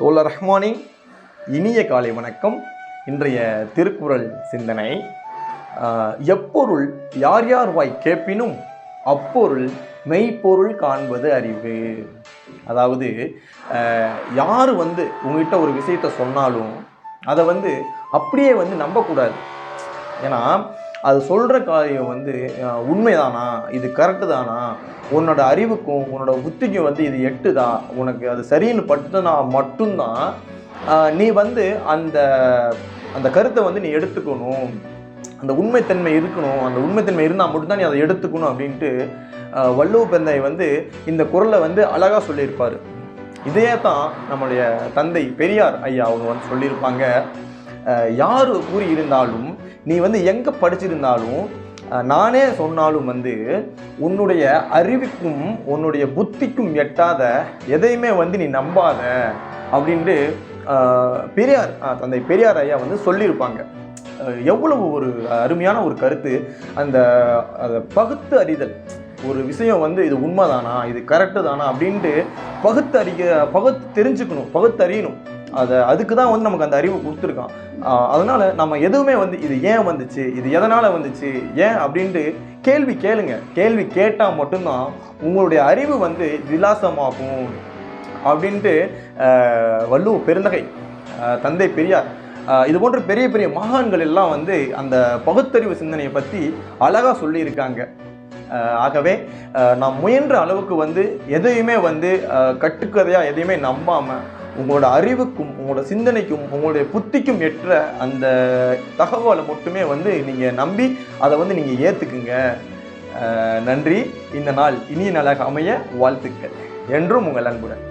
தோழர் ரஹ்மானி இனிய காலை வணக்கம். இன்றைய திருக்குறள் சிந்தனை எப்பொருள் யார் யார் வாய் கேட்பினும் அப்பொருள் மெய்ப்பொருள் காண்பது அறிவு. அதாவது யார் வந்து உங்ககிட்ட ஒரு விஷயத்த சொன்னாலும் அதை வந்து அப்படியே வந்து நம்பக்கூடாது. ஏன்னா அது சொல்கிற காரியம் வந்து உண்மைதானா? இது கரெக்டு தானா? உன்னோட அறிவுக்கும் உன்னோட புத்திக்கும் வந்து இது எட்டுதா? உனக்கு அது சரின்னு பட்டுனா மட்டும்தான் நீ வந்து அந்த அந்த கருத்தை வந்து நீ எடுத்துக்கணும். அந்த உண்மைத்தன்மை இருக்கணும். அந்த உண்மைத்தன்மை இருந்தால் மட்டும்தான் நீ அதை எடுத்துக்கணும் அப்படின்ட்டு வள்ளுவ பெந்தை வந்து இந்த குரலை வந்து அழகாக சொல்லியிருப்பார். இதையே தான் நம்மளுடைய தந்தை பெரியார் ஐயா அவங்க வந்து சொல்லியிருப்பாங்க. யார் கூறி இருந்தாலும் நீ வந்து எங்கே படிச்சிருந்தாலும் நானே சொன்னாலும் வந்து உன்னுடைய அறிவுக்கும் உன்னுடைய புத்திக்கும் எட்டாத எதையுமே வந்து நீ நம்பாத அப்படின்ட்டு பெரியார் தந்தை பெரியார் ஐயா வந்து சொல்லியிருப்பாங்க. எவ்வளவு ஒரு அருமையான ஒரு கருத்து. அந்த அதை பகுத்து அறிதல். ஒரு விஷயம் வந்து இது உண்மைதானா? இது கரெக்டு தானா? அப்படின்ட்டு பகுத்து அறிக்க பகுத்து தெரிஞ்சுக்கணும் பகுத்து அறியணும். அதை அதுக்கு தான் வந்து நமக்கு அந்த அறிவு கொடுத்துருக்கான். அதனால் நம்ம எதுவுமே வந்து இது ஏன் வந்துச்சு இது எதனால் வந்துச்சு ஏன் அப்படின்ட்டு கேள்வி கேளுங்க. கேள்வி கேட்டால் மட்டும்தான் உங்களுடைய அறிவு வந்து விலாசமாகும் அப்படின்ட்டு வள்ளுவ பெருந்தகை தந்தை பெரியார் இது போன்ற பெரிய பெரிய மகான்கள் எல்லாம் வந்து அந்த பகுத்தறிவு சிந்தனையை பற்றி அழகாக சொல்லியிருக்காங்க. ஆகவே நாம் முயன்ற அளவுக்கு வந்து எதையுமே வந்து கட்டுக்கதையாக எதையுமே நம்பாமல் உங்களோட அறிவுக்கும் உங்களோட சிந்தனைக்கும் உங்களுடைய புத்திக்கும் ஏற்ற அந்த தகவலை மட்டுமே வந்து நீங்கள் நம்பி அதை வந்து நீங்கள் ஏற்றுக்குங்க நன்றி. இந்த நாள் இனிய நாளாக அமைய வாழ்த்துக்கள். என்றும் உங்கள் அன்புடன்.